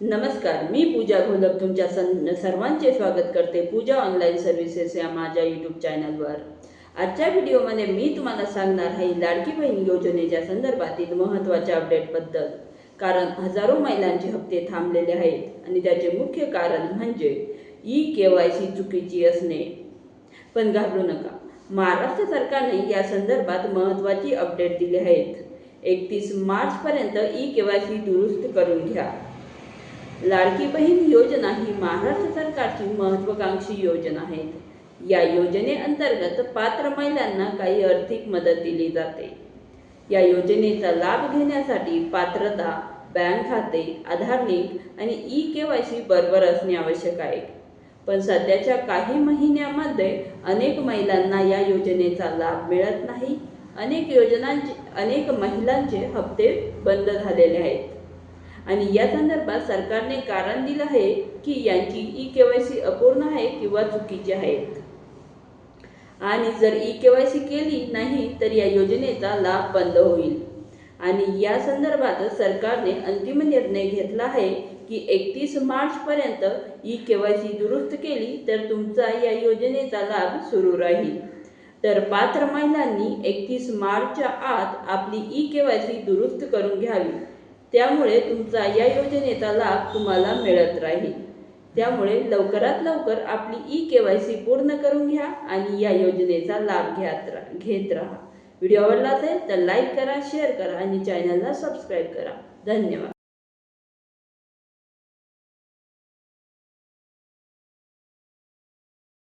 नमस्कार मी पूजा घोलप तुमच्या सं सर्वांचे स्वागत करते पूजा ऑनलाईन सर्व्हिसेस या माझ्या यूट्यूब चॅनलवर आजच्या व्हिडिओमध्ये मी तुम्हाला सांगणार आहे लाडकी बहीण योजनेच्या संदर्भातील महत्त्वाच्या अपडेटबद्दल कारण हजारो महिलांचे हप्ते थांबलेले आहेत आणि त्याचे मुख्य कारण म्हणजे ई के वाय सी चुकीची असणे. पण घाबरू नका महाराष्ट्र सरकारने या संदर्भात महत्त्वाची अपडेट दिली आहेत. एकतीस मार्चपर्यंत ई के वाय सी दुरुस्त करून घ्या. लाडकी बहीण योजना ही महाराष्ट्र सरकारची महत्वाकांक्षी योजना आहे. या योजनेअंतर्गत पात्र महिलांना काही आर्थिक मदत दिली जाते. या योजनेचा लाभ घेण्यासाठी पात्रता बँक खाते आधार लिंक आणि ई के वाय सी बरोबर असणे आवश्यक आहे. पण सध्याच्या काही महिन्यामध्ये अनेक महिलांना या योजनेचा लाभ मिळत नाही. अनेक योजनांचे अनेक महिलांचे हप्ते बंद झालेले आहेत. आणि या संदर्भात सरकारने कारण दिलं आहे की यांची ई के वाय सी अपूर्ण आहे किंवा चुकीची आहेत आणि जर ई के वाय सी केली नाही तर या योजनेचा लाभ बंद होईल. आणि या संदर्भात सरकारने अंतिम निर्णय घेतला आहे की एकतीस मार्चपर्यंत ई के वाय सी दुरुस्त केली तर तुमचा या योजनेचा लाभ सुरू राहील. तर पात्र महिलांनी एकतीस मार्चच्या आत आपली ई के वाय सी दुरुस्त करून घ्यावी. त्यामुळे तुमचा या योजनेचा लाभ तुम्हाला मिळत राहील. त्यामुळे लवकरात लवकर आपली ई के वाय सी पूर्ण करून घ्या आणि या योजनेचा लाभ घ्यात रा घेत राहा. व्हिडिओ आवडला असेल तर लाईक करा शेअर करा आणि चॅनलला सबस्क्राईब करा. धन्यवाद.